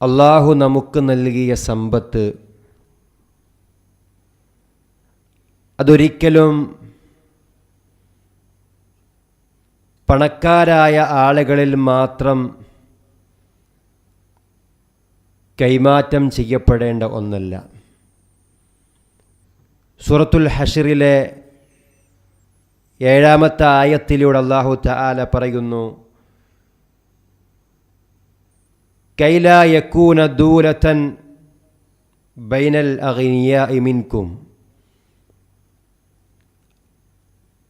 അള്ളാഹു നമുക്ക് നൽകിയ സമ്പത്ത്. അതൊരിക്കലും പണക്കാരായ ആളുകളിൽ മാത്രം കൈമാറ്റം ചെയ്യപ്പെടേണ്ട ഒന്നല്ല. സൂറത്തുൽ ഹഷറിലെ ഏഴാമത്തെ ആയത്തിലൂടെ അള്ളാഹു തആല പറയുന്നു കൈല യക്കൂന ദൂരത്തൻ ബൈനൽ അഗിനിയ മിൻകും.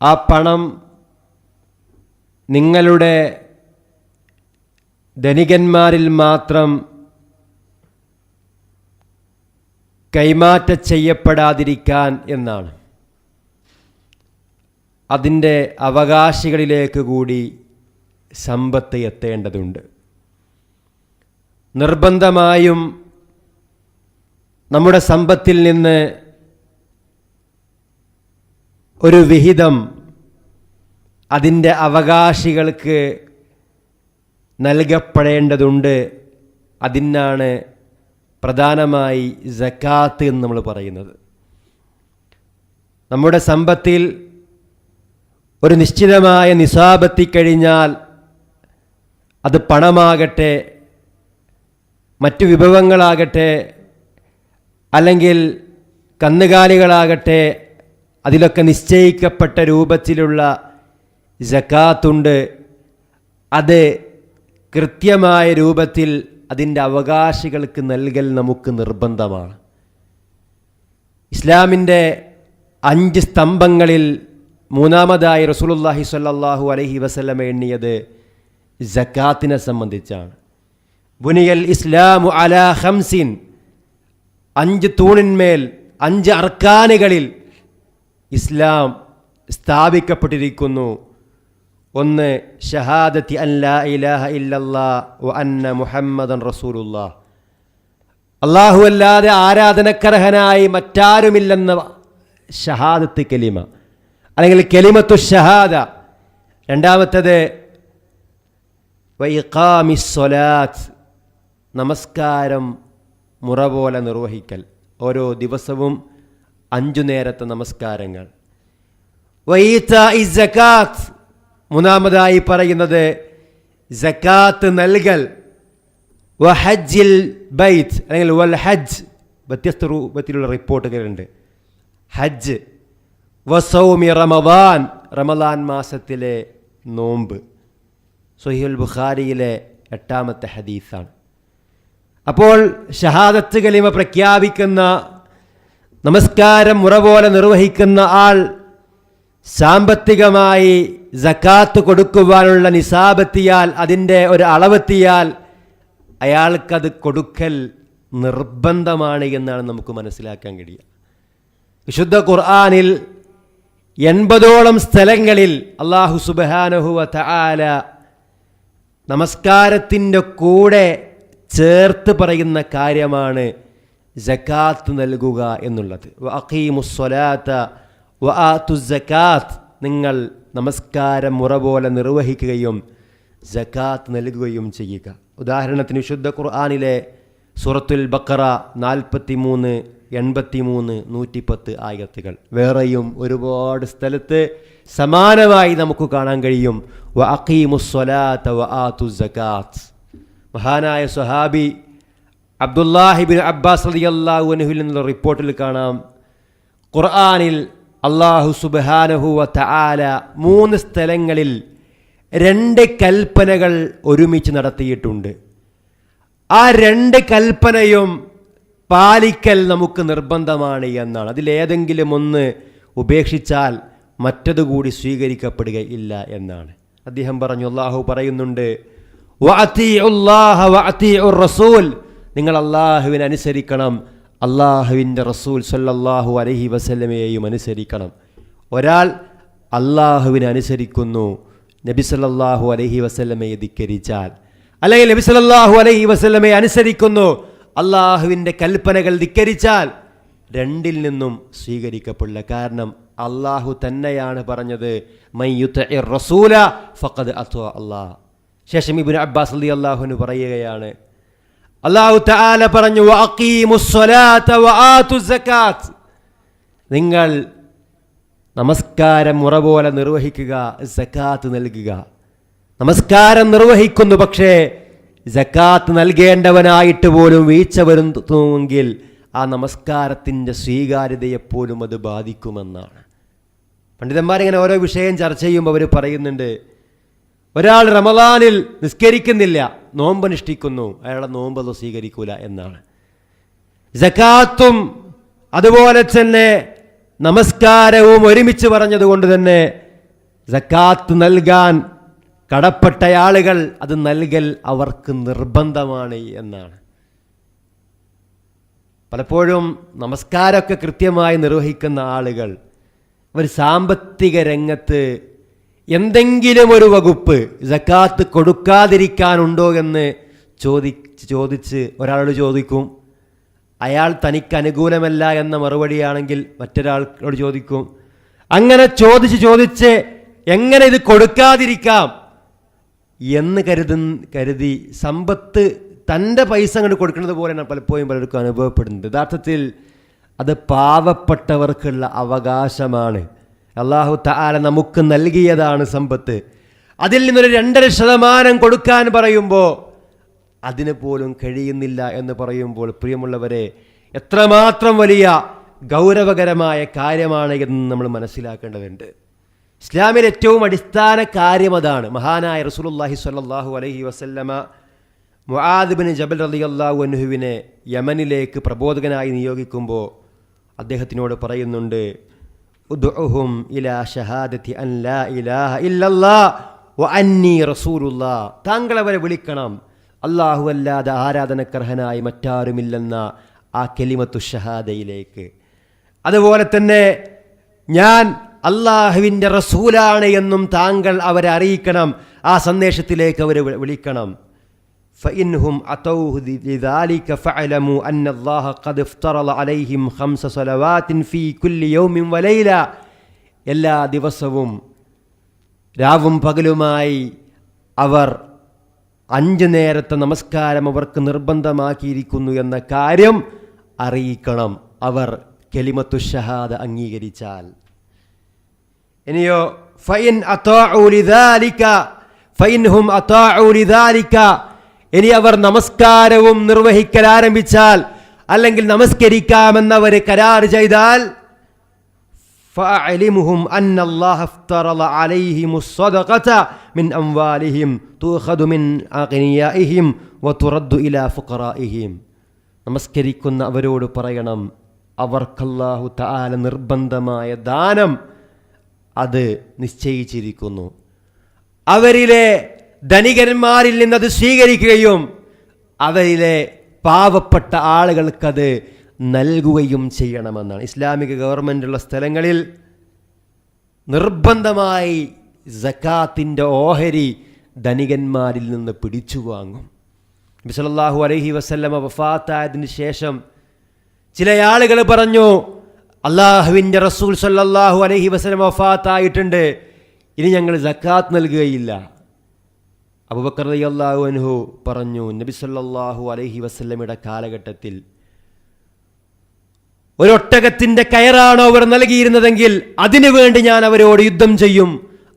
ആ പണം നിങ്ങളുടെ ധനികന്മാരിൽ മാത്രം കൈമാറ്റ ചെയ്യപ്പെടാതിരിക്കാൻ എന്നാണ്. അതിന്റെ അവകാശികളിലേക്ക് കൂടി സമ്പത്ത് എത്തേണ്ടതുണ്ട്. നിർബന്ധമായും നമ്മുടെ സമ്പത്തിൽ നിന്ന് ഒരു വിഹിതം അതിന്റെ അവകാശികൾക്ക് നൽകപ്പെടേണ്ടതുണ്ട്. അതിനാണ് പ്രധാനമായി ജക്കാത്ത് എന്ന് നമ്മൾ പറയുന്നത്. നമ്മുടെ സമ്പത്തിൽ ഒരു നിശ്ചിതമായ നിസാബെത്തിക്കഴിഞ്ഞാൽ അത് പണമാകട്ടെ മറ്റു വിഭവങ്ങളാകട്ടെ അല്ലെങ്കിൽ കന്നുകാലികളാകട്ടെ അതിലൊക്കെ നിശ്ചയിക്കപ്പെട്ട രൂപത്തിലുള്ള ജക്കാത്തുണ്ട്. അത് കൃത്യമായ രൂപത്തിൽ അതിന്റെ അവകാശികൾക്ക് നൽകൽ നമുക്ക് നിർബന്ധമാണ്. ഇസ്ലാമിന്റെ അഞ്ച് സ്തംഭങ്ങളിൽ മൂന്നാമതായി റസൂലുല്ലാഹി സ്വല്ലല്ലാഹു അലഹി വസല്ലമ എണ്ണിയത് ജക്കാത്തിനെ സംബന്ധിച്ചാണ്. ബുനിയൽ ഇസ്ലാമു അല ഹംസിൻ അഞ്ച് തൂണിന്മേൽ അഞ്ച് അർക്കാനുകളിൽ ഇസ്ലാം സ്ഥാപിക്കപ്പെട്ടിരിക്കുന്നു. ഒന്ന് ഷഹാദത്തി അല്ലാ ഇലാഹ ഇല്ലല്ലാ അന്ന മുഹമ്മദൻ റസൂലുല്ലാ അള്ളാഹു അല്ലാതെ ആരാധനക്കർഹനായി മറ്റാരുമില്ലെന്ന ഷഹാദത്ത് കലിമ. അല്ലെങ്കിൽ കലിമത്തു ഷഹാദ. രണ്ടാമത്തത് വൈഖാമിസ്വലാത്ത് നമസ്കാരം മുറ പോലെ നിർവഹിക്കൽ. ഓരോ ദിവസവും അഞ്ചു നേരത്തെ നമസ്കാരങ്ങൾ. മൂന്നാമതായി പറയുന്നത് ജക്കാത്ത് നൽകൽ. വഹജ്ജിൽ ബൈത്ത്. അല്ലെങ്കിൽ വൽ ഹജ്ജ്. വ്യത്യസ്ത രൂപത്തിലുള്ള റിപ്പോർട്ടുകളുണ്ട് ഹജ്ജ്. വസൗമി റമദാൻ. റമദാൻ മാസത്തിലെ നോമ്പ്. സുഹിൽ ബുഖാരിയിലെ എട്ടാമത്തെ ഹദീസാണ്. അപ്പോൾ ഷഹാദത്ത് കലിമ പ്രഖ്യാപിക്കുന്ന നമസ്കാരം മുറ പോലെ നിർവഹിക്കുന്ന ആൾ സാമ്പത്തികമായി ജക്കാത്ത് കൊടുക്കുവാനുള്ള നിസാബെത്തിയാൽ അതിന്റെ ഒരു അളവെത്തിയാൽ അയാൾക്കത് കൊടുക്കൽ നിർബന്ധമാണ് എന്നാണ് നമുക്ക് മനസ്സിലാക്കാൻ കഴിയുക. വിശുദ്ധ ഖുർആാനിൽ എൺപതോളം സ്ഥലങ്ങളിൽ അള്ളാഹു സുബാനഹുവ തആല നമസ്കാരത്തിന്റെ കൂടെ ചേർത്ത് പറയുന്ന കാര്യമാണ് ജക്കാത്ത് നൽകുക എന്നുള്ളത്. വഖീമുസ്വലാത്ത നിങ്ങൾ നമസ്കാരം മുറ പോലെ നിർവഹിക്കുകയും ജക്കാത്ത് നൽകുകയും ചെയ്യുക. ഉദാഹരണത്തിന് വിശുദ്ധ ഖുർആാനിലെ സുറത്തുൽ ബക്കറ നാൽപ്പത്തി മൂന്ന് എൺപത്തി മൂന്ന് നൂറ്റിപ്പത്ത് ആയത്തുകൾ. വേറെയും ഒരുപാട് സ്ഥലത്ത് സമാനമായി നമുക്ക് കാണാൻ കഴിയും. വ അഖീമുസ്വലാത്ത വ ആത്തു ജക്കാത്ത്. മഹാനായ സുഹാബി അബ്ദുല്ലാഹിബിൻ അബ്ബാസ് അലി അള്ളാഹുനുഹിൽ നിന്നുള്ള റിപ്പോർട്ടിൽ കാണാം. ഖുർആാനിൽ അള്ളാഹു സുബാനഹുവ തആല മൂന്ന് സ്ഥലങ്ങളിൽ രണ്ട് കൽപ്പനകൾ ഒരുമിച്ച് നടത്തിയിട്ടുണ്ട്. ആ രണ്ട് കൽപ്പനയും പാലിക്കൽ നമുക്ക് നിർബന്ധമാണ് എന്നാണ്. അതിലേതെങ്കിലും ഒന്ന് ഉപേക്ഷിച്ചാൽ മറ്റതുകൂടി സ്വീകരിക്കപ്പെടുകയില്ല എന്നാണ്. അദ്ദേഹം പറഞ്ഞു അള്ളാഹു പറയുന്നുണ്ട് റസൂൽ നിങ്ങൾ അള്ളാഹുവിനെ അനുസരിക്കണം. അള്ളാഹുവിന്റെ റസൂൽ സല്ലാഹു അലഹി വസല്ലമയെയും അനുസരിക്കണം. ഒരാൾ അള്ളാഹുവിനെ അനുസരിക്കുന്നു. നബി സല്ലാഹു അലഹി വസല്ലമയെ ധിക്കരിച്ചാൽ. അല്ലെങ്കിൽ നബി സല്ലല്ലാഹു അലഹി വസല്ലമയെ അനുസരിക്കുന്നു. അള്ളാഹുവിന്റെ കൽപ്പനകൾ ധിക്കരിച്ചാൽ രണ്ടിൽ നിന്നും സ്വീകരിക്കപ്പെടില്ല. കാരണം അള്ളാഹു തന്നെയാണ് പറഞ്ഞത് മൈ റസൂല ഫഖദ് അത്വ അള്ളാഹ് ശേഷം ഇബിൻ അബ്ബാസ് അലി അള്ളാഹുവിന് പറയുകയാണ് അള്ളാഹു തആല പറഞ്ഞു. നിങ്ങൾ നമസ്കാരം മുറ പോലെ നിർവഹിക്കുക സക്കാത്ത് നൽകുക നമസ്കാരം നിർവഹിക്കുന്നു പക്ഷേ ജക്കാത്ത് നൽകേണ്ടവനായിട്ട് പോലും വീഴ്ച വരുന്നുവെങ്കിൽ ആ നമസ്കാരത്തിന്റെ സ്വീകാര്യതയെപ്പോലും അത് ബാധിക്കുമെന്നാണ് പണ്ഡിതന്മാരിങ്ങനെ ഓരോ വിഷയം ചർച്ച ചെയ്യുമ്പോൾ അവർ പറയുന്നുണ്ട് ഒരാൾ റമദാനിൽ നിസ്കരിക്കുന്നില്ല നോമ്പ് അനുഷ്ഠിക്കുന്നു. അയാളുടെ നോമ്പ് അത് സ്വീകരിക്കൂല എന്നാണ്. ജക്കാത്തും അതുപോലെ തന്നെ നമസ്കാരവും ഒരുമിച്ച് പറഞ്ഞതുകൊണ്ട് തന്നെ ജക്കാത്ത് നൽകാൻ കടപ്പെട്ട ആളുകൾ അത് നൽകൽ അവർക്ക് നിർബന്ധമാണ് എന്നാണ്. പലപ്പോഴും നമസ്കാരമൊക്കെ കൃത്യമായി നിർവഹിക്കുന്ന ആളുകൾ അവർ സാമ്പത്തിക രംഗത്ത് എന്തെങ്കിലും ഒരു വകുപ്പ് ജക്കാത്ത് കൊടുക്കാതിരിക്കാനുണ്ടോ എന്ന് ചോദി ചോദിച്ച് ഒരാളോട് ചോദിക്കും. അയാൾ തനിക്ക് അനുകൂലമല്ല എന്ന മറുപടിയാണെങ്കിൽ മറ്റൊരാളോട് ചോദിക്കും. അങ്ങനെ ചോദിച്ച് ചോദിച്ച് എങ്ങനെ ഇത് കൊടുക്കാതിരിക്കാം എന്ന് കരുതു കരുതി സമ്പത്ത് തന്റെ പൈസ അങ്ങോട്ട് കൊടുക്കുന്നത് പോലെയാണ് പലപ്പോഴും പലർക്കും അനുഭവപ്പെടുന്നത്. യഥാർത്ഥത്തിൽ അത് പാവപ്പെട്ടവർക്കുള്ള അവകാശമാണ്. അള്ളാഹു താല നമുക്ക് നൽകിയതാണ് സമ്പത്ത്. അതിൽ നിന്നൊരു രണ്ടര ശതമാനം കൊടുക്കാൻ പറയുമ്പോൾ അതിന് പോലും കഴിയുന്നില്ല എന്ന് പറയുമ്പോൾ പ്രിയമുള്ളവരെ എത്രമാത്രം വലിയ ഗൗരവകരമായ കാര്യമാണ് എന്ന് നമ്മൾ മനസ്സിലാക്കേണ്ടതുണ്ട്. ഇസ്ലാമിൽ ഏറ്റവും അടിസ്ഥാന കാര്യം അതാണ്. മഹാനായ റസൂലുള്ളാഹി സ്വല്ലല്ലാഹു അലഹി വസല്ലമ മുആദിബിന് ജബൽ അലി അള്ളാഹു അനുഹുവിനെ യമനിലേക്ക് പ്രബോധകനായി നിയോഗിക്കുമ്പോൾ അദ്ദേഹത്തിനോട് പറയുന്നുണ്ട് ഉദ്ഉഹും ഇലാ ഷഹാദത്തി അൻ ലാ ഇലാഹ ഇല്ലല്ലാ വ അന്നി റസൂലുള്ളാ. താങ്കൾ അവരെ വിളിക്കണം. അല്ലാഹു അല്ലാതെ ആരാധനക്കർഹനായി മറ്റാരുമില്ലെന്ന ആ കെലിമത്തു ഷഹാദയിലേക്ക്. അതുപോലെ തന്നെ ഞാൻ അള്ളാഹുവിന്റെ റസൂലാണ് എന്നും താങ്കൾ അവരെ അറിയിക്കണം. ആ സന്ദേശത്തിലേക്ക് അവരെ വിളിക്കണം. فإنهم أتوه لذلك فاعلموا أن الله قد افترض عليهم خمس صلوات في كل يوم وليلة എല്ലാ ദിവസവും രാവും പകലുമായി അവർ അഞ്ച് നേരത്തെ നമസ്കാരം അവർക്ക് നിർബന്ധമാക്കിയിരിക്കുന്നു എന്ന കാര്യം അറിയിക്കണം അവർ കെലിമത്തു ഷഹാദ അംഗീകരിച്ചാൽ ഇനിയോ ഫൈൻ അത്താഊലിദാലിക ഫൈൻഹും അത്താഊലിദാലിക ഇനി അവർ നമസ്കാരവും നിർവഹിക്കൽ ആരംഭിച്ചാൽ അല്ലെങ്കിൽ നമസ്കരിക്കാമെന്നവർ കരാർ ചെയ്താൽ فأعلمهم أن الله افترض عليهم الصدقة من أموالهم تؤخذ من أغنيائهم وترد إلى فقرائهم നമസ്കരിക്കുന്ന അവരോട് പറയണം അവർക്കല്ലാഹു താല നിർബന്ധമായ ദാനം അത് നിശ്ചയിച്ചിരിക്കുന്നു അവരിലെ ധനികന്മാരിൽ നിന്നത് സ്വീകരിക്കുകയും അവരിലെ പാവപ്പെട്ട ആളുകൾക്കത് നൽകുകയും ചെയ്യണമെന്നാണ്. ഇസ്ലാമിക ഗവൺമെന്റുള്ള സ്ഥലങ്ങളിൽ നിർബന്ധമായി ജക്കാത്തിന്റെ ഓഹരി ധനികന്മാരിൽ നിന്ന് പിടിച്ചു വാങ്ങും. ബിസലല്ലാഹു അലഹി വസല്ലമ വഫാത്തായതിനു ശേഷം ചില ആളുകൾ പറഞ്ഞു അള്ളാഹുവിന്റെ റസൂൽ സല്ലാഹു അലഹി വസ്ലം വഫാത്തായിട്ടുണ്ട് ഇനി ഞങ്ങൾ ജക്കാത്ത് നൽകുകയില്ല. അബുബക്കർ അൻഹു പറഞ്ഞു നബി സല്ലല്ലാഹു അലൈഹി വസല്ലമയുടെ കാലഘട്ടത്തിൽ ഒരൊട്ടകത്തിന്റെ കയറാണോ അവർ നൽകിയിരുന്നതെങ്കിൽ അതിനുവേണ്ടി ഞാൻ അവരോട് യുദ്ധം ചെയ്യും.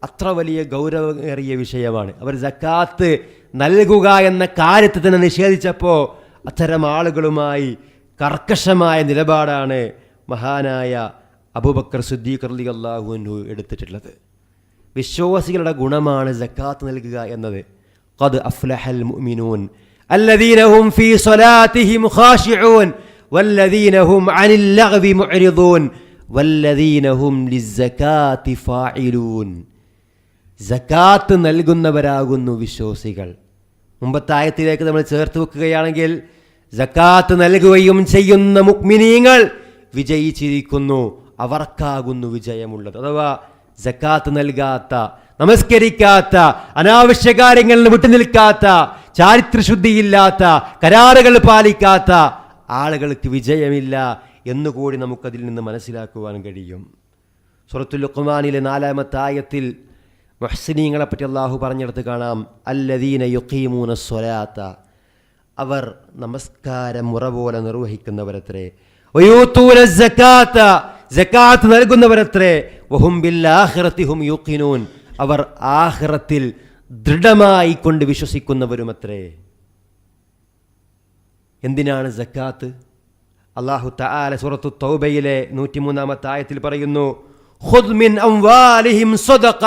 അത്ര വലിയ ഗൗരവമേറിയ വിഷയമാണ്. അവർ ജക്കാത്ത് നൽകുക എന്ന കാര്യത്തെ തന്നെ നിഷേധിച്ചപ്പോൾ അത്തരം ആളുകളുമായി കർക്കശമായ നിലപാടാണ് മഹാനായ അബൂബക്കർ സുദ്ദീഖ് അലി അള്ളാഹുനു എടുത്തിട്ടുള്ളത്. വിശ്വാസികളുടെ ഗുണമാണ് ജക്കാത്ത് നൽകുക എന്നത്. قد أفلح المؤمنون الذين هم في صلاتهم خاشعون والذين هم عن اللغو معرضون والذين هم للزكاة فاعلون ജക്കാത്ത് നൽകുന്നവരാകുന്നു വിശ്വാസികൾ മുമ്പത്തെ ആയത്തിലേക്ക് നമ്മൾ ചേർത്ത് വെക്കുകയാണെങ്കിൽ ജക്കാത്ത് നൽകുകയും ചെയ്യുന്ന മുക്മിനീങ്ങൾ വിജയിച്ചിരിക്കുന്നു അവർക്കാകുന്നു വിജയമുള്ളത് അഥവാ ജക്കാത്ത് നൽകാത്ത നമസ്കരിക്കാത്ത അനാവശ്യ കാര്യങ്ങളിൽ വിട്ടുനിൽക്കാത്ത ചാരിത്രശുദ്ധിയില്ലാത്ത കരാറുകൾ പാലിക്കാത്ത ആളുകൾക്ക് വിജയമില്ല എന്നുകൂടി നമുക്കതിൽ നിന്ന് മനസ്സിലാക്കുവാൻ കഴിയും. സുറത്തുൽ ലുഖ്മാനിലെ നാലാമത്തെ ആയത്തിൽ മുഹ്സിനീങ്ങളെ പറ്റി അള്ളാഹു പറഞ്ഞെടുത്ത് കാണാം. അല്ലദീന യുക്കീമൂന സ്വലാത്ത. അവർ നമസ്കാരം മുറ പോലെ നിർവഹിക്കുന്നവരത്രേ. വയൂത്തൂന സക്കാത്ത സക്കാത്ത് നൽകുന്നവരത്രേ. വഹും യുക്കിനൂൻ അവർ ആഹ്റത്തിൽ ദൃഢമായി കൊണ്ട് വിശ്വസിക്കുന്നവരുമത്രേ. എന്തിനാണ് ജക്കാത്ത്? അള്ളാഹു താല സുറത്തു തൗബയിലെ നൂറ്റിമൂന്നാമത്തെ ആയത്തിൽ പറയുന്നു "ഖുദ് മിൻ അംവാലിഹിം സ്വദഖ."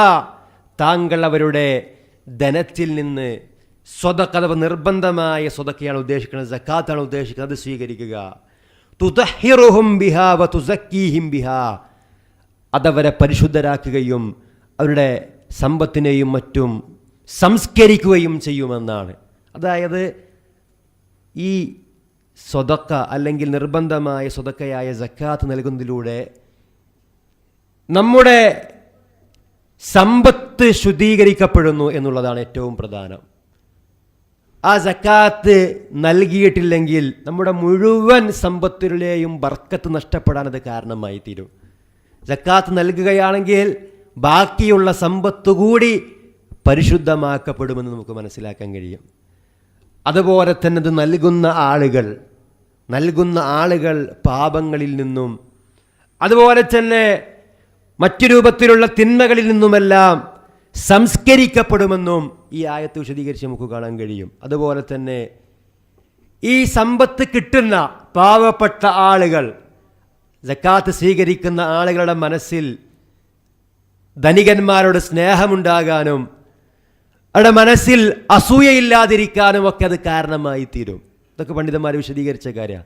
താങ്കൾ അവരുടെ ധനത്തിൽ നിന്ന് സ്വതക്ക അഥവാ നിർബന്ധമായ സ്വതക്കയാണ് ഉദ്ദേശിക്കുന്നത് ജക്കാത്താണ് ഉദ്ദേശിക്കുന്നത് അത് സ്വീകരിക്കുക. തുതഹിറുഹും ബിഹാ വ തുസക്കീഹിം ബിഹാ. അതവരെ പരിശുദ്ധരാക്കുകയും അവരുടെ സമ്പത്തിനെയും മറ്റും സംസ്കരിക്കുകയും ചെയ്യുമെന്നാണ്. അതായത് ഈ സ്വതക്ക അല്ലെങ്കിൽ നിർബന്ധമായ സ്വതക്കയായ ജക്കാത്ത് നൽകുന്നതിലൂടെ നമ്മുടെ സമ്പത്ത് ശുദ്ധീകരിക്കപ്പെടുന്നു എന്നുള്ളതാണ് ഏറ്റവും പ്രധാനം. ആ ജക്കാത്ത് നൽകിയിട്ടില്ലെങ്കിൽ നമ്മുടെ മുഴുവൻ സമ്പത്തിലെയും ബർക്കത്ത് നഷ്ടപ്പെടാനത് കാരണമായി തീരും ജക്കാത്ത് നൽകുകയാണെങ്കിൽ ബാക്കിയുള്ള സമ്പത്ത് കൂടി പരിശുദ്ധമാക്കപ്പെടുമെന്ന് നമുക്ക് മനസ്സിലാക്കാൻ കഴിയും. അതുപോലെ തന്നെ അത് നൽകുന്ന ആളുകൾ നൽകുന്ന ആളുകൾ പാപങ്ങളിൽ നിന്നും അതുപോലെ തന്നെ മറ്റു രൂപത്തിലുള്ള തിന്മകളിൽ നിന്നുമെല്ലാം സംസ്കരിക്കപ്പെടുമെന്നും ഈ ആയത്ത് വിശദീകരിച്ച് നമുക്ക് കാണാൻ കഴിയും. അതുപോലെ തന്നെ ഈ സമ്പത്ത് കിട്ടുന്ന പാവപ്പെട്ട ആളുകൾ ജക്കാത്ത് സ്വീകരിക്കുന്ന ആളുകളുടെ മനസ്സിൽ ധനികന്മാരോട് സ്നേഹമുണ്ടാകാനും അവരുടെ മനസ്സിൽ അസൂയയില്ലാതിരിക്കാനും ഒക്കെ അത് കാരണമായി തീരും ഇതൊക്കെ പണ്ഡിതന്മാർ വിശദീകരിച്ച കാര്യമാണ്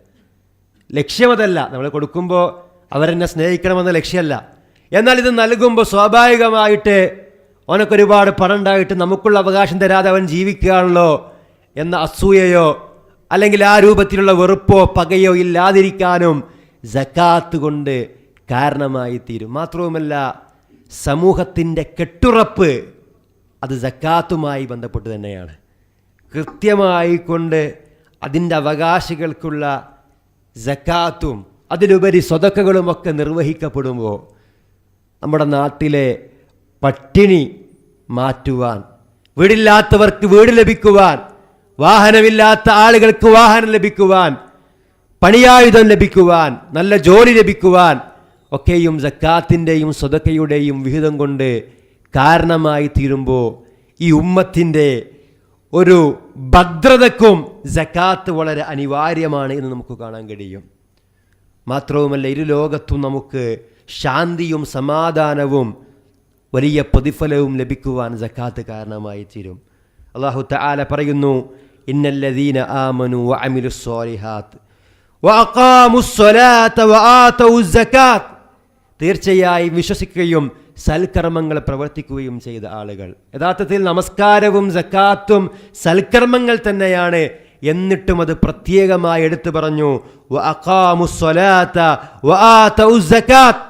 ലക്ഷ്യമതല്ല നമ്മൾ കൊടുക്കുമ്പോൾ അവരെന്നെ സ്നേഹിക്കണമെന്ന ലക്ഷ്യമല്ല. എന്നാൽ ഇത് നൽകുമ്പോൾ സ്വാഭാവികമായിട്ട് അവനൊക്കെ ഒരുപാട് പണം ഉണ്ടായിട്ട് നമുക്കുള്ള അവകാശം തരാതെ അവൻ ജീവിക്കുകയാണല്ലോ എന്ന അസൂയയോ അല്ലെങ്കിൽ ആ രൂപത്തിലുള്ള വെറുപ്പോ പകയോ ഇല്ലാതിരിക്കാനും ജക്കാത്ത് കൊണ്ട് കാരണമായി തീരും. മാത്രവുമല്ല സമൂഹത്തിന്റെ കെട്ടുറപ്പ് അത് ജക്കാത്തുമായി ബന്ധപ്പെട്ട് തന്നെയാണ്. കൃത്യമായി കൊണ്ട് അതിന്റെ അവകാശികൾക്കുള്ള ജക്കാത്തും അതിലുപരി സ്വതക്കകളുമൊക്കെ നിർവഹിക്കപ്പെടുമ്പോൾ നമ്മുടെ നാട്ടിലെ പട്ടിണി മാറ്റുവാൻ. വീടില്ലാത്തവർക്ക് വീട് ലഭിക്കുവാൻ. വാഹനമില്ലാത്ത ആളുകൾക്ക് വാഹനം ലഭിക്കുവാൻ. പണിയായുധം ലഭിക്കുവാൻ. നല്ല ജോലി ലഭിക്കുവാൻ. ഒക്കെയും ജക്കാത്തിന്റെയും സ്വതക്കയുടെയും വിഹിതം കൊണ്ട് കാരണമായി തീരുമ്പോൾ ഈ ഉമ്മത്തിന്റെ ഒരു ഭദ്രതക്കും ജക്കാത്ത് വളരെ അനിവാര്യമാണ് എന്ന് നമുക്ക് കാണാൻ കഴിയും. മാത്രവുമല്ല ഇരു ലോകത്തും നമുക്ക് ശാന്തിയും സമാധാനവും വലിയ പ്രതിഫലവും ലഭിക്കുവാൻ ജക്കാത്ത് കാരണമായി തീരും. അള്ളാഹു തആല പറയുന്നു ഇന്നല്ലദീന ആമനു വഅമിലു സ്വാലിഹാത്ത് വഅഖാമു സ്വലാത്ത വആതൗ സകാത്ത് തീർച്ചയായും വിശ്വസിക്കുകയും സൽക്കർമ്മങ്ങൾ പ്രവർത്തിക്കുകയും ചെയ്ത ആളുകൾ. യഥാർത്ഥത്തിൽ നമസ്കാരവും സക്കാത്തും സൽക്കർമ്മങ്ങൾ തന്നെയാണ്. എന്നിട്ടും അത് പ്രത്യേകമായി എടുത്തു പറഞ്ഞു വഅഖാമു സ്വലാത്ത വആതൗ സകാത്ത്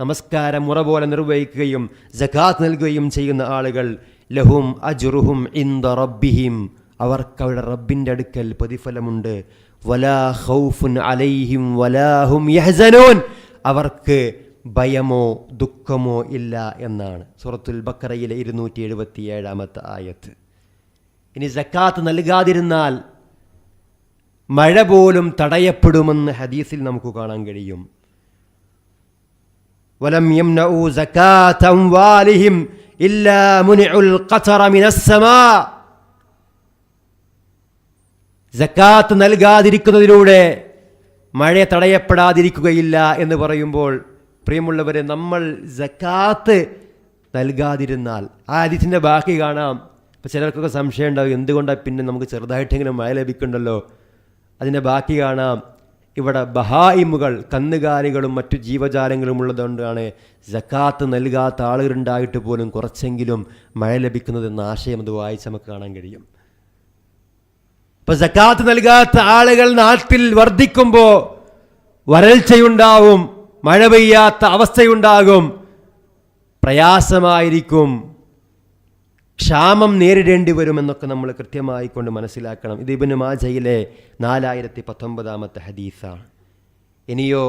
നമസ്കാരം മുറ പോലെ നിർവഹിക്കുകയും ജക്കാത്ത് നൽകുകയും ചെയ്യുന്ന ആളുകൾ ലഹും അജുറുഹും ഇന്ദ റബ്ബിഹിം. അവർക്ക് അവരുടെ റബ്ബിന്റെ അടുക്കൽ പ്രതിഫലമുണ്ട്. വലാ ഖൗഫുൻ അലൈഹിം വലാഹും യഹ്സനൂൻ. അവർക്ക് ഭയമോ ദുഃഖമോ ഇല്ല എന്നാണ് സുറത്തുൽ ബക്കറയിലെ ഇരുന്നൂറ്റി എഴുപത്തി ഏഴാമത്തെ ആയത്ത്. ഇനി ജക്കാത്ത് നൽകാതിരുന്നാൽ മഴ പോലും തടയപ്പെടുമെന്ന് ഹദീസിൽ നമുക്ക് കാണാൻ കഴിയും. വലം യംനഉ സകാത അംവാലിഹിം ഇല്ലാ മുനിഉൽ ഖതറ മിനസ്സമാ സക്കാത്ത് നൽകാതിരിക്കുന്നതിലൂടെ മഴ തടയപ്പെടാതിരിക്കുകയില്ല എന്ന് പറയുമ്പോൾ പ്രിയമുള്ളവരെ നമ്മൾ സക്കാത്ത് നൽകാതിരുന്നാൽ ആ അതിഥിന്റെ ബാക്കി കാണാം. അപ്പോൾ ചിലർക്കൊക്കെ സംശയം ഉണ്ടാവും എന്തുകൊണ്ടാണ് പിന്നെ നമുക്ക് ചെറുതായിട്ടെങ്കിലും മഴ ലഭിക്കണ്ടല്ലോ? അതിന്റെ ബാക്കി കാണാം. ഇവിടെ ബഹായിമുകൾ കന്നുകാലികളും മറ്റു ജീവജാലങ്ങളും ഉള്ളതുകൊണ്ടാണ് ജക്കാത്ത് നൽകാത്ത ആളുകളുണ്ടായിട്ട് പോലും കുറച്ചെങ്കിലും മഴ ലഭിക്കുന്നതെന്ന ആശയം അത് വായിച്ച് നമുക്ക് കാണാൻ കഴിയും. ഇപ്പൊ ജക്കാത്ത് നൽകാത്ത ആളുകൾ നാട്ടിൽ വർദ്ധിക്കുമ്പോൾ വരൾച്ചയുണ്ടാവും മഴ പെയ്യാത്ത അവസ്ഥയുണ്ടാകും പ്രയാസമായിരിക്കും. ക്ഷാമം നേരിടേണ്ടി വരുമെന്നൊക്കെ നമ്മൾ കൃത്യമായി കൊണ്ട് മനസ്സിലാക്കണം ഇത് ഇബിന് മാജയിലെ നാലായിരത്തി പത്തൊമ്പതാമത്തെ ഹദീസാണ് ഇനിയോ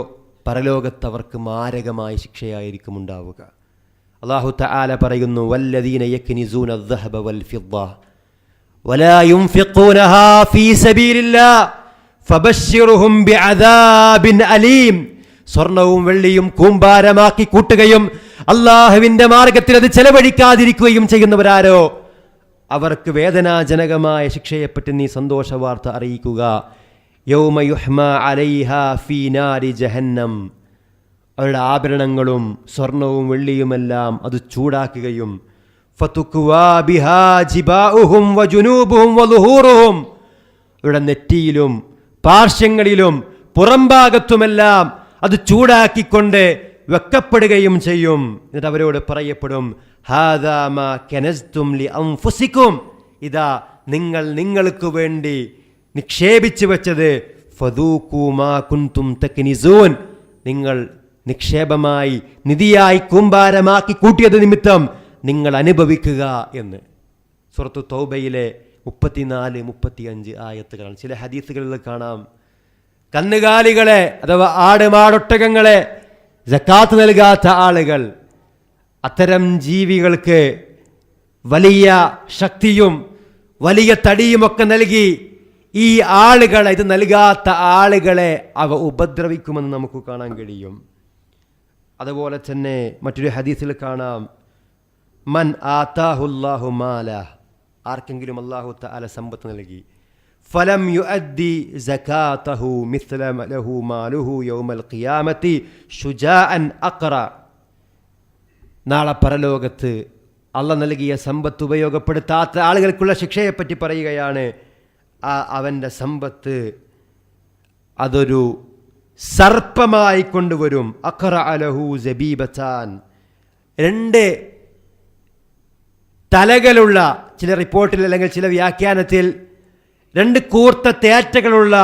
പരലോകത്തവർക്ക് മാരകമായ ശിക്ഷയായിരിക്കും ഉണ്ടാവുക അള്ളാഹു തആല പറയുന്നു വല്ലദീന യക്നിസൂന الذهب والفضة ولا ينفقونها في سبيل الله فبشرهم بعذاب أليم സ്വർണവും വെള്ളിയും കൂമ്പാരമാക്കി കൂട്ടുകയും അള്ളാഹുവിന്റെ മാർഗത്തിൽ അത് ചെലവഴിക്കാതിരിക്കുകയും ചെയ്യുന്നവരാരോ? അവർക്ക് വേദനാജനകമായ ശിക്ഷയെപ്പറ്റി നീ സന്തോഷ വാർത്ത അറിയിക്കുക. ജഹന്നം. അവരുടെ ആഭരണങ്ങളും സ്വർണവും വെള്ളിയുമെല്ലാം അത് ചൂടാക്കുകയും അവരുടെ നെറ്റിയിലും പാർശ്വങ്ങളിലും പുറംഭാഗത്തുമെല്ലാം അത് ചൂടാക്കിക്കൊണ്ട് വെക്കപ്പെടുകയും ചെയ്യും. എന്നിട്ട് അവരോട് പറയപ്പെടും "ഹാദാ മാ കനസ്തും ലി അൻഫുസിക്കും. ഇതാ നിങ്ങൾ നിങ്ങൾക്ക് വേണ്ടി നിക്ഷേപിച്ചു വെച്ചത്. മാ കുന്തും തക്നിസൂൻ. നിങ്ങൾ നിക്ഷേപമായി നിധിയായി കൂമ്പാരമാക്കി കൂട്ടിയത് നിമിത്തം നിങ്ങൾ അനുഭവിക്കുക എന്ന്. സുറത്തു തൗബയിലെ മുപ്പത്തിനാല് മുപ്പത്തിയഞ്ച് ആയത്തുകളാണ്. ചില ഹദീസുകളിൽ കാണാം. കന്നുകാലികളെ അഥവാ ആട് മാടൊട്ടകങ്ങളെ ജക്കാത്ത് നൽകാത്ത ആളുകൾ അത്തരം ജീവികൾക്ക് വലിയ ശക്തിയും വലിയ തടിയുമൊക്കെ നൽകി ഈ ആളുകളെ ഇത് നൽകാത്ത ആളുകളെ അവ ഉപദ്രവിക്കുമെന്ന് നമുക്ക് കാണാൻ കഴിയും. അതുപോലെ തന്നെ മറ്റൊരു ഹദീസിൽ കാണാം. മൻ ആത്താഹുല്ലാഹു മാല ആർക്കെങ്കിലും അള്ളാഹു താല സമ്പത്ത് നൽകി. ഫലം زكاته സകാതഹു ما ലഹു മാലുഹു യൗമൽ القيامة شجاعا അഖറ നാളെ പരലോകത്ത് അള്ള നൽകിയ സമ്പത്ത് ഉപയോഗപ്പെടുത്താത്ത ആളുകൾക്കുള്ള ശിക്ഷയെപ്പറ്റി പറയുകയാണ്. ആ അവന്റെ സമ്പത്ത് അതൊരു സർപ്പമായി കൊണ്ടുവരും. അഖറ അലഹു ജബീബത്താൻ. രണ്ട് തലകളുള്ള ചില റിപ്പോർട്ടിൽ അല്ലെങ്കിൽ ചില വ്യാഖ്യാനത്തിൽ രണ്ട് കൂർത്ത തേറ്റകളുള്ള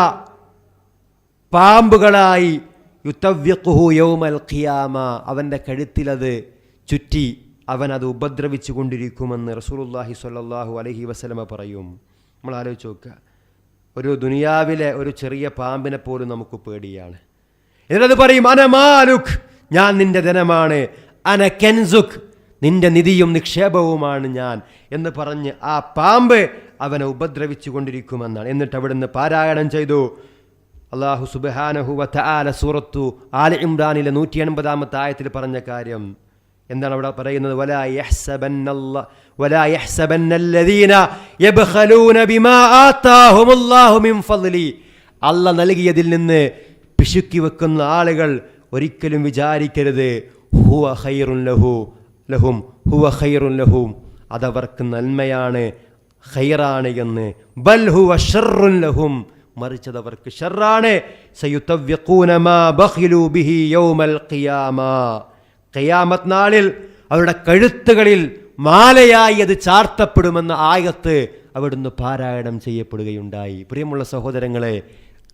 പാമ്പുകളായി യുത്തവ്യക്കുഹു യൗമൽ ഖിയാമ. അവന്റെ കഴുത്തിലത് ചുറ്റി അവൻ അത് ഉപദ്രവിച്ചു കൊണ്ടിരിക്കുമെന്ന് റസൂലുല്ലാഹി സ്വല്ലാഹു അലഹി വസ്ലമ പറയും. നമ്മൾ ആലോചിച്ച് നോക്കുക. ഒരു ദുനിയാവിലെ ഒരു ചെറിയ പാമ്പിനെ പോലും നമുക്ക് പേടിയാണ്. എന്നിട്ടത് പറയും അനമാലുഖ് ഞാൻ നിന്റെ ധനമാണ്. അന കെൻസുഖ് നിന്റെ നിധിയും നിക്ഷേപവുമാണ് ഞാൻ. എന്ന് പറഞ്ഞ് ആ പാമ്പ് അവനെ ഉപദ്രവിച്ചു കൊണ്ടിരിക്കുമെന്നാണ് എന്നിട്ട് അവിടുന്ന് പാരായണം ചെയ്തു. അള്ളാഹു സുബാനഹു വല സൂറത്തു ആല ഇമ്രാനിലെ നൂറ്റി എൺപതാമത്തെ ആയത്തിൽ പറഞ്ഞ കാര്യം എന്താണ് അവിടെ പറയുന്നത്? അല്ല നൽകിയതിൽ നിന്ന് പിശുക്കി വെക്കുന്ന ആളുകൾ ഒരിക്കലും വിചാരിക്കരുത്. ഹുവ ഹൈറുൻ ലഹു ലഹും ഹുവ ഹൈറുൻ ലഹും. അതവർക്ക് നന്മയാണ്. ഖൈറാണ് എന്ന്. ബൽ ഹുവ ഷർറുൻ ലഹും. മറിച്ചത് അവർക്ക് നാളിൽ അവരുടെ കഴുത്തുകളിൽ മാലയായി അത് ചാർത്തപ്പെടുമെന്ന ആയത്ത് അവിടുന്ന് പാരായണം ചെയ്യപ്പെടുകയുണ്ടായി. പ്രിയമുള്ള സഹോദരങ്ങളെ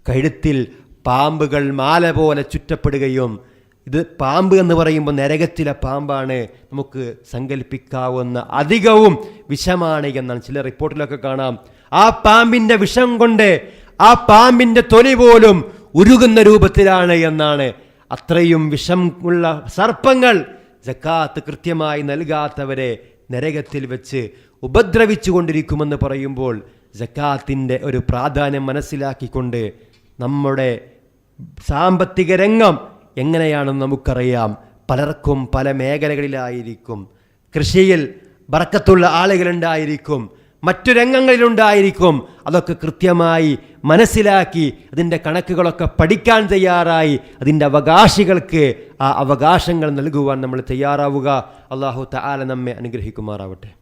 കഴുത്തിൽ പാമ്പുകൾ മാല പോലെ ചുറ്റപ്പെടുകയും ഇത് പാമ്പ് എന്ന് പറയുമ്പോൾ നരകത്തിലെ പാമ്പാണ് നമുക്ക് സങ്കല്പിക്കാവുന്ന അധികവും വിഷമാണ് എന്നാണ്. ചില റിപ്പോർട്ടിലൊക്കെ കാണാം. ആ പാമ്പിന്റെ വിഷം കൊണ്ട് ആ പാമ്പിന്റെ തൊലി പോലും ഉരുകുന്ന രൂപത്തിലാണ് എന്നാണ്. അത്രയും വിഷം ഉള്ള സർപ്പങ്ങൾ ജക്കാത്ത് കൃത്യമായി നൽകാത്തവരെ നരകത്തിൽ വെച്ച് ഉപദ്രവിച്ചു കൊണ്ടിരിക്കുമെന്ന് പറയുമ്പോൾ ജക്കാത്തിന്റെ ഒരു പ്രാധാന്യം മനസ്സിലാക്കിക്കൊണ്ട് നമ്മുടെ സാമ്പത്തിക രംഗം എങ്ങനെയാണെന്ന് നമുക്കറിയാം. പലർക്കും പല മേഖലകളിലായിരിക്കും. കൃഷിയിൽ ബറക്കത്തുള്ള ആളുകളുണ്ടായിരിക്കും. മറ്റു രംഗങ്ങളിലുണ്ടായിരിക്കും. അതൊക്കെ കൃത്യമായി മനസ്സിലാക്കി അതിന്റെ കണക്കുകളൊക്കെ പഠിക്കാൻ തയ്യാറായി അതിന്റെ അവകാശികൾക്ക് ആ അവകാശങ്ങൾ നൽകുവാൻ നമ്മൾ തയ്യാറാവുക. അള്ളാഹു തആല നമ്മെ അനുഗ്രഹിക്കുമാറാവട്ടെ.